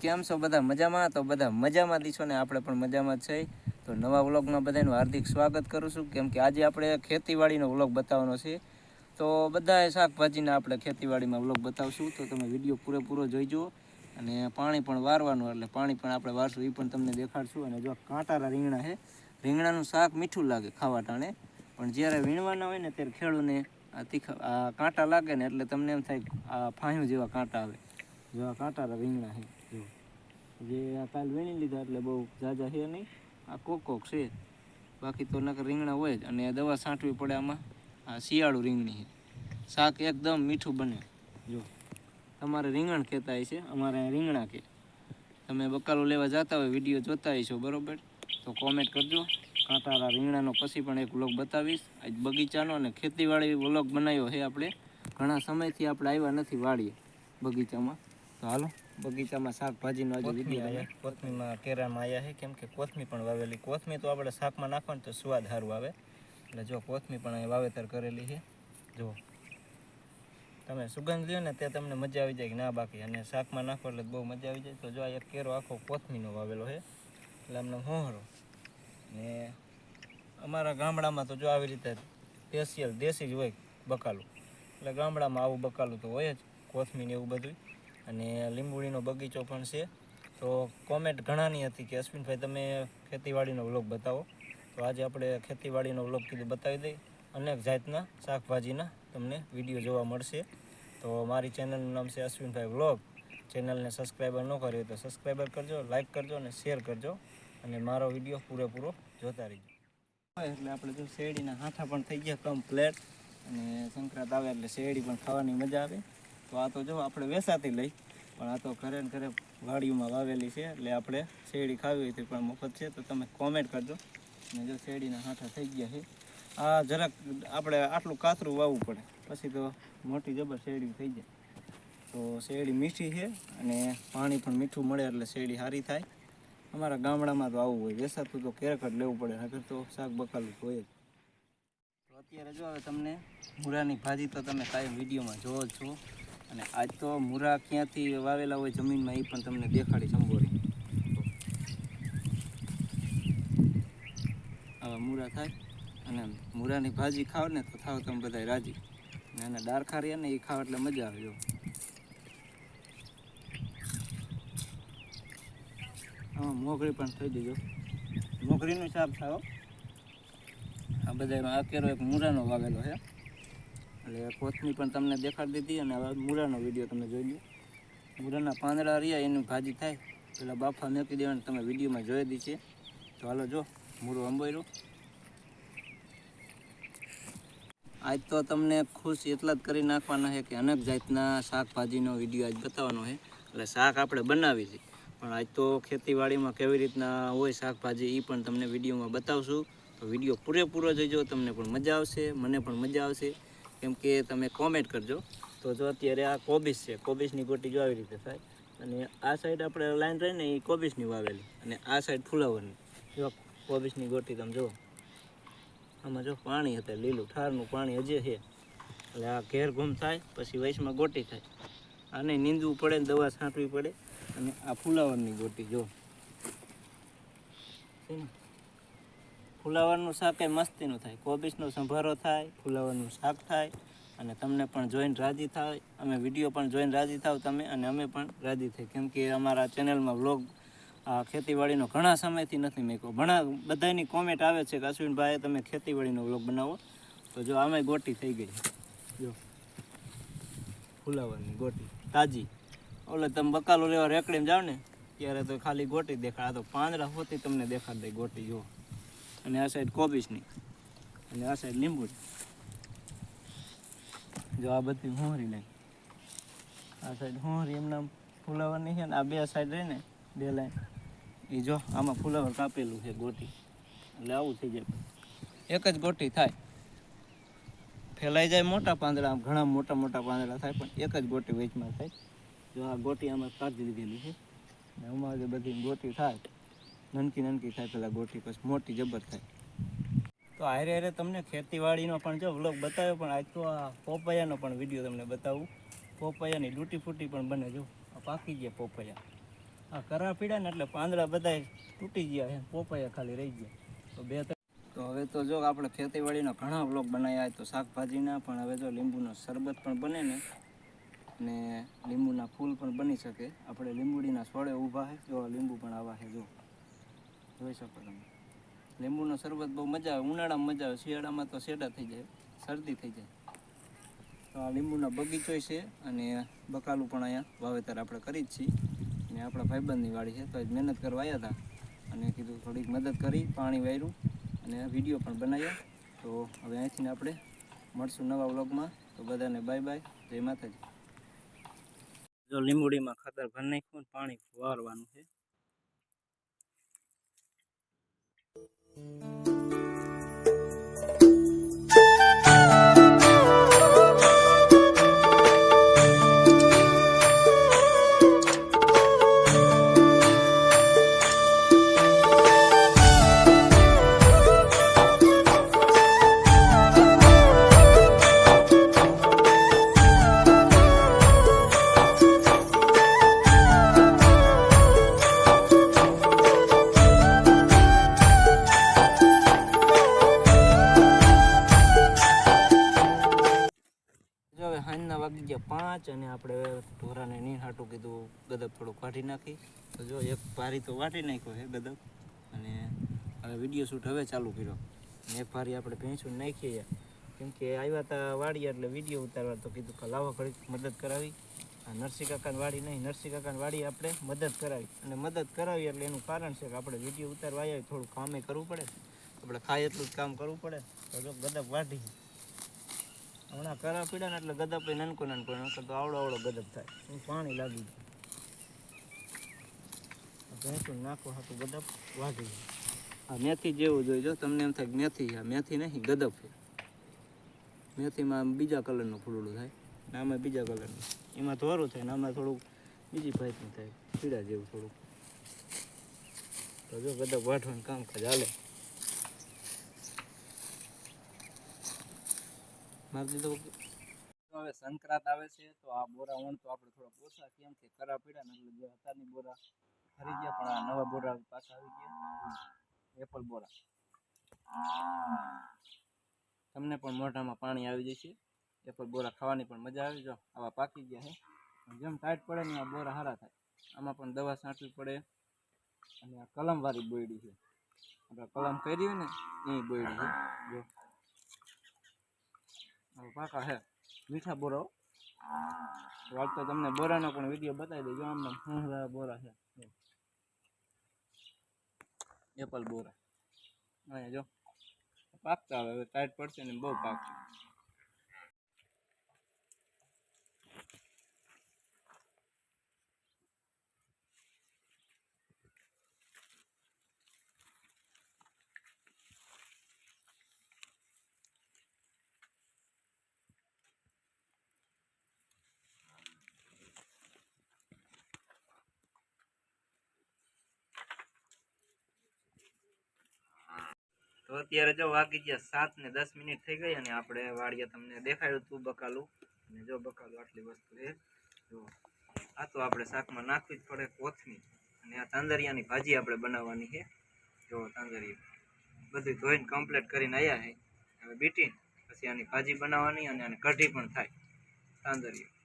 કેમ છો? બધા મજામાં? તો બધા મજામાં દીશો ને આપણે પણ મજામાં છે તો નવા વ્લોગમાં બધાનું હાર્દિક સ્વાગત કરું છું. કેમ કે આજે આપણે ખેતીવાડીનો વ્લોગ બતાવવાનો છે. તો બધાએ શાકભાજીના આપણે ખેતીવાડીમાં વ્લોગ બતાવશું. તો તમે વીડિયો પૂરેપૂરો જોઈજો અને પાણી પણ વારવાનું એટલે પાણી પણ આપણે વારશું. એ પણ તમને દેખાડશું. અને જો કાંટારા રીંગણા છે, રીંગણાનું શાક મીઠું લાગે ખાવા ટાણે. પણ જ્યારે વીણવાના હોય ને ત્યારે ખેડૂને આ તીખા, આ કાંટા લાગે ને એટલે તમને એમ થાય આ ફાંયું જેવા કાંટા આવે. જેવા આ કાંટારા રીંગણા છે. જો આ કાલ વીણી લીધા એટલે બહુ ઝાઝા છે નહીં. આ કોક કોક છે. બાકી તો નકર રીંગણા હોય જ. અને દવા છાંટવી પડે આમાં. આ શિયાળું રીંગણી છે. શાક એકદમ મીઠું બને. જો, તમારે રીંગણ કહેતા છે. અમારે રીંગણા કે. તમે બકાલો લેવા જતા હોય, વીડિયો જોતા હશો, બરોબર? તો કોમેન્ટ કરજો. કાંટારા રીંગણાનો પછી પણ એક વ્લોગ બતાવીશ. આજ બગીચાનો અને ખેતીવાડી વ્લોગ બનાવ્યો છે આપણે. ઘણા સમયથી આપણે આવ્યા નથી વાળીએ બગીચામાં. તો હાલો. બગીચામાં શાકભાજીનો આજે વીડિયો કોથમીમાં કેરામાં આવ્યા છે. કેમ કે કોથમી પણ વાવેલી. કોથમી તો આપણે શાકમાં નાખવાનું તો સ્વાદ સારું આવે. એટલે જો કોથમી પણ અહીં વાવેતર કરેલી છે. જો. તમે સુગંધ લ્યો ને તે તમને મજા આવી જાય કે ના બાકી. અને શાકમાં નાખો એટલે બહુ મજા આવી જાય. તો જો આ એક કેરો આખો કોથમીનો વાવેલો છે. એટલે અમને હોહરો ને અમારા ગામડામાં તો જો આવી રીતે સ્પેશિયલ દેશી જ હોય બકાલું. એટલે ગામડામાં આવું બકાલું તો હોય જ. કોથમી ને એવું બધું અને લીંબુડીનો બગીચો પણ છે. તો કોમેન્ટ ઘણાની હતી કે અશ્વિનભાઈ તમે ખેતીવાડીનો વ્લોગ બતાવો. તો આજે આપણે ખેતીવાડીનો વ્લોગ કીધું બતાવી દઈ અનેક જાતના શાકભાજીના તમને વીડિયો જોવા મળશે. તો મારી ચેનલનું નામ છે અશ્વિનભાઈ વ્લોગ. ચેનલને સબસ્ક્રાઈબર ન કરી તો સબસ્ક્રાઈબર કરજો લાઇક કરજો અને શેર કરજો. અને મારો વીડિયો પૂરેપૂરો જોતા રહીજો. એટલે આપણે જો શેરડીના હાથા પણ થઈ ગયા કમ્પ્લેટ અને સંક્રાંત આવે એટલે શેરડી પણ ખાવાની મજા આવે. તો આ તો જો આપણે વેસાતી લઈ. પણ આ તો ઘરે ને ઘરે વાડીઓમાં વાવેલી છે, એટલે આપણે શેરડી ખાવી હોય તો પણ મફત છે. તો તમે કોમેન્ટ કરજો. અને જો શેરડીના હાથા થઈ ગયા છે. આ જરાક આપણે આટલું કાતરું વાવવું પડે. પછી તો મોટી જબર શેરડી થઈ જાય. તો શેરડી મીઠી છે અને પાણી પણ મીઠું મળે એટલે શેરડી સારી થાય. અમારા ગામડામાં તો આવું હોય. વેસાતું તો કેરકટ લેવું પડે, નકર તો શાક બકાલું હોય જ. અત્યારે જો હવે તમને મૂળાની ભાજી તો તમે કાંઈ વિડીયોમાં જોવો જ છો. અને આજ તો મૂરા ક્યાંથી વાવેલા હોય જમીનમાં એ પણ તમને દેખાડી સંબોરી આવા મૂરા થાય અને મૂરાની ભાજી ખાવ ને તો થાવ તમે બધા રાજી. અને એના ડારખા રહ્યા ને એ ખાવ એટલે મજા આવે, જો. હા મોગરી પણ થઈ દેજો મોગરીનું શાક થાવ આ બધા આ કેરો એક મૂરાનો વાવેલો છે. એટલે કોથમી પણ તમને દેખાડી દીધી અને હવે મૂળાનો વીડિયો તમે જોઈ લો મૂળાના પાંદડા રહ્યા, એની ભાજી થાય. પેલા બાફા મેકી દેવાનું, તમે વિડીયોમાં જોઈ દી છે. તો હાલો જો, મૂળું અંબોયરું આજ તો તમને ખુશ એટલા જ કરી નાખવાના છે કે અનેક જાતના શાકભાજીનો વીડિયો આજ બતાવવાનો છે. એટલે શાક આપણે બનાવી છે. પણ આજ તો ખેતીવાડીમાં કેવી રીતના હોય શાકભાજી એ પણ તમને વિડીયોમાં બતાવશું. તો વીડિયો પૂરેપૂરો જોઈજો તમને પણ મજા આવશે, મને પણ મજા આવશે. કેમ કે તમે કોમેન્ટ કરજો. તો જો અત્યારે આ કોબીસ છે કોબીસની ગોટી જો આવી રીતે થાય. અને આ સાઈડ આપણે લાઈન રહીને એ કોબીસની વાવેલી. અને આ સાઈડ ફુલાવરની. જો કોબીસની ગોટી તમે જુઓ. આમાં જો પાણી હતા લીલું, ઠારનું પાણી હજી છે. એટલે આ ઘેર ગુમ થાય, પછી વયસમાં ગોટી થાય. આને નીંદવું પડે ને દવા છાંટવી પડે. અને આ ફુલાવરની ગોટી જો. છે ને? ફુલાવરનું શાક એ મસ્તીનું થાય. કોબીસનો સંભારો થાય, ફુલાવરનું શાક થાય અને તમને પણ જોઈને રાજી થાય અમે વીડિયો પણ જોઈને રાજી થાવ તમે અને અમે પણ રાજી થઈ કેમ કે અમારા ચેનલમાં વ્લોગ, આ ખેતીવાડીનો ઘણા સમયથી નથી મેકો ઘણા બધાની કોમેન્ટ આવે છે કે અશ્વિનભાઈ તમે ખેતીવાડીનો વ્લોગ બનાવો. તો જો આમે ગોટી થઈ ગઈ. જો. ફુલાવરની ગોટી. તાજી. ઓલે તમે બકાલો લેવા રેકડીમાં જાઓ ને ત્યારે તો ખાલી ગોટી દેખાડ આ તો પાંદડા હોતી તમને દેખાડ દે ગોટી જુઓ અને આ સાઈડ કોબીસની અને આ સાઈડ લીંબુની જો આ બધી હોંરી લાઈન આ સાઈડ હોંરી એમના ફુલાવરની છે ને આ બે સાઈડ રહીને બે લાઈન. એ જો આમાં ફુલાવર કાપેલું છે ગોટી. એટલે આવું થઈ જાય. એક જ ગોટી થાય. ફેલાઈ જાય મોટા પાંદડા ઘણા મોટા મોટા પાંદડા થાય, પણ એક જ ગોટી વેચમાં થાય. જો આ ગોટી આમાં કાઢી લીધેલી છે. ને આમાં જે બધી ગોટી થાય. નનકી નનકી થાય પેલા ગોટી પછી મોટી જબર થાય. તો હારે હારે તમને ખેતીવાડીનો પણ જો વ્લોગ બતાવ્યો પણ આજ તો આ પોપૈયાનો પણ વીડિયો તમને બતાવું. પોપૈયાની લૂટી ફૂટી પણ બને જો. આ પાકી ગયા પોપૈયા. આ કરા પીડ્યા ને એટલે પાંદડા બધા તૂટી ગયા પોપૈયા ખાલી રહી ગયા. તો બે ત્રણ તો હવે તો જો આપણે ખેતીવાડીના ઘણા વ્લોગ બનાવ્યા તો શાકભાજીના પણ હવે જો લીંબુનો શરબત પણ બને ને ને લીંબુના ફૂલ પણ બની શકે. આપણે લીંબુડીના છોડે ઊભા છે. જો લીંબુ પણ આવા છે જો. જોઈ શકો તમે લીંબુનો શરબત બહુ મજા આવે, ઉનાળામાં મજા આવે, શિયાળામાં તો શેડા થઈ જાય, શરદી થઈ જાય. તો આ લીંબુના બગીચો છે અને બકાલું પણ અહીંયા વાવેતર આપણે કરી જ છીએ. અને આપણા ભાઈબંધની વાડી છે, તો આજ મહેનત કરવા આવ્યા હતા. અને કીધું થોડીક મદદ કરી, પાણી વાર્યું અને વીડિયો પણ બનાવ્યા. તો હવે અહીંથી આપણે મળશું નવા વ્લોગમાં. તો બધાને બાય બાય, જય માતાજી. જો લીંબુડીમાં ખાતર ભરી નાખ્યું પાણી વારવાનું છે. જો સાંજના પાંચ અને આપણે ઢોરાને નીણ હાટું કીધું, ગદબ થોડુંક વાટી નાખી. તો જો એક ભારી તો વાટી નાખ્યો છે ગદબ. અને હવે વીડિયો શૂટ હવે ચાલુ કર્યો. અને એક ભારી આપણે ભેંસું નાખીએ. કેમ કે આવ્યા હતા વાડી એટલે વીડિયો ઉતારવા તો કીધું કે લાવો ઘડીક મદદ કરાવી. આ નરસિંહ કાકાની વાડી નહીં, નરસિંહ કાકાની વાડી આપણે મદદ કરાવી. અને મદદ કરાવી એટલે એનું કારણ છે કે આપણે વીડિયો ઉતારવા આવ્યા થોડું કામે કરવું પડે. આપણે ખાય એટલું જ કામ કરવું પડે. તો જો ગદબ વાઢી. હમણાં કરા પીડા ને એટલે ગદપ એ નાનકો નાનકો નકર તો આવડો આવડો ગદપ થાય. પાણી લાગી ભેંસું નાખો હાથું ગદપ વાગી આ મેથી જેવું જોઈએ જો, તમને એમ થાય મેથી આ મેથી નહીં ગદપ છે. મેથીમાં બીજા કલરનું ફૂલડું થાય, ને આમાં બીજા કલરનું. એમાં ધોરું થાય, ને આમાં થોડુંક બીજી ભાઈનું થાય પીડા જેવું થોડુંક. તો જો ગદપ વાઢવાનું કામકાજ હાલે. મારી દીધો હવે સંક્રાંત આવે છે, તો આ બોરા વણ તો આપણે થોડા ઓછા કેમ કે કરા પીડા ને એટલે જે હતાની બોરા ફરી ગયા, પણ આ નવા બોરા પાછા આવી ગયા. એપલ બોરા. તમને પણ મોઢામાં પાણી આવી જશે. એપલ બોરા ખાવાની પણ મજા આવી. જો, આવા પાકી ગયા છે જેમ ટાઈટ પડે ને આ બોરા સારા થાય. આમાં પણ દવા છાંટવી પડે. અને આ કલમવાળી બોયડી છે. આપણે કલમ કરી ને, એ બોયડી છે. જો. પાકા હે. મીઠા બોરા વાત તો તમને બોરાનો પણ વીડિયો બતાવી દેજો. આમ હું બોરા છે એપલ બોરા. અહીંયા જો. પાકતા હવે. ટાઈટ પડશે ને બહુ પાકશે. અત્યારે જો વાગી ગયા સાત ને દસ મિનિટ થઈ ગઈ અને આપણે વાળીએ તમને દેખાડ્યું હતું બકાલું. અને જો બકાલું આટલી વસ્તુ એ જો. આ તો આપણે શાકમાં નાખવી જ પડે કોથમી અને આ તાંદરિયાની ભાજી આપણે બનાવવાની છે. જો તાંદરિયું બધું ધોઈને કમ્પ્લીટ કરીને આવ્યા છે. હવે બીટીને પછી આની ભાજી બનાવવાની અને આને કઢી પણ થાય. તાંદરિયું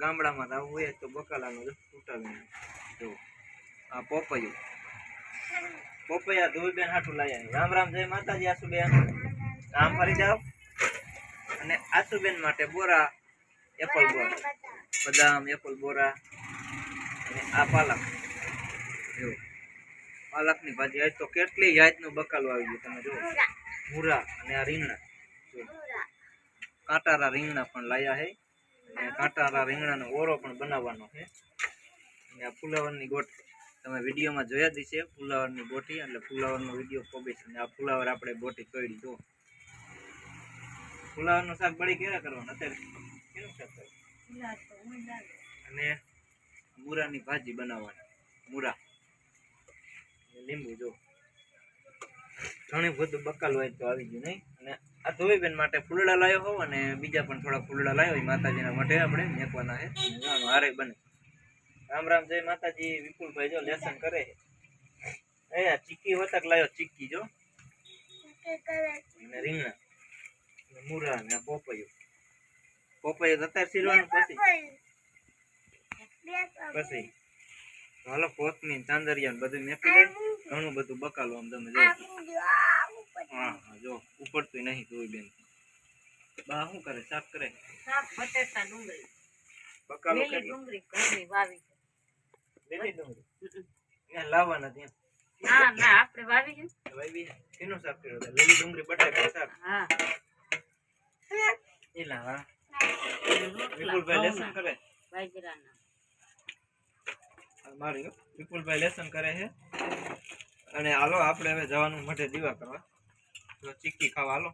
ગામડામાં લાવવું હોય તો બકાલાનું ઉટાવીને જો, આ પોપૈયું. પોપૈયા ધોઈબેન હાટું લાયા. રામ રામ જય માતાજી, આસુબેન. આમ ફરી જાઓ. અને આસુબેન માટે બોરા, એપલ બોરા. બદામ, એપલ બોરા. અને આ પાલક. જો પાલકની ભાજી. આજ તો કેટલી જાતનું બકાલું આવી ગયું તમે જુઓ. મૂરા અને આ રીંગણા. કાંટારા રીંગણા પણ લાયા છે. અને કાંટારા રીંગણાનો ઓરો પણ બનાવવાનો છે. અને આ ફુલાવરની ગોઠવી તમે વિડીયોમાં જોયા જ છે ફુલાવરની બોટી, એટલે ફુલાવરનો વીડિયો પોગીશ અને આ ફુલાવર આપણે બોટી ચોડી જો ફુલાવરનું શાક બળી ક્યારે કરવાનું? અત્યારે કેનું શાક અને મૂરાની ભાજી બનાવવાની. મૂરા. લીંબુ જો ઘણી બધું બકાલ હોય તો આવી ગયું, નહીં? અને આ ધોઈબેન માટે ફૂલડા લાવ્યો હોવ અને બીજા પણ થોડા ફૂલડા લાવ્યો માતાજીના માટે આપણે મેકવાના છે. હારે બને. રામ રામ જય માતાજી. વિપુલભાઈ જો લેસન કરે છે. આ ચીક્કી હોતક લાયો ચીક્કી જો. ને રીંગણા. ને મૂરા ને પોપૈયો. પોપૈયું અત્યારે સીરવાનું પછી. પછી. હાલો કોથમીર ચાંદરિયા ને બધું મેપી દે. ઘણું બધું બકાલો આમ તમે જો હા હા જો. ઉપડતું નહીં જોઈ બેન. બા શું કરે? સાફ કરે? સાફ બટેટા ડુંગળી. બકાલો કરી ડુંગળી ઘરની વાવી. લીલી ડુંગળી ત્યાં લાવવાના ત્યાં. ના ના આપણે વાવી છે. ને. ભાઈ બી શેનું શાક કર્યું હતું? લીલી ડુંગળી બટાકા હા. એલા હા વિપુલભાઈ લેસન કરે. બાજરાના. મારી વિપુલભાઈ લેસન કરે છે. અને હાલો આપણે હવે જવાનું મઢે દીવા કરવા. તો ચીક્કી ખાવા હાલો.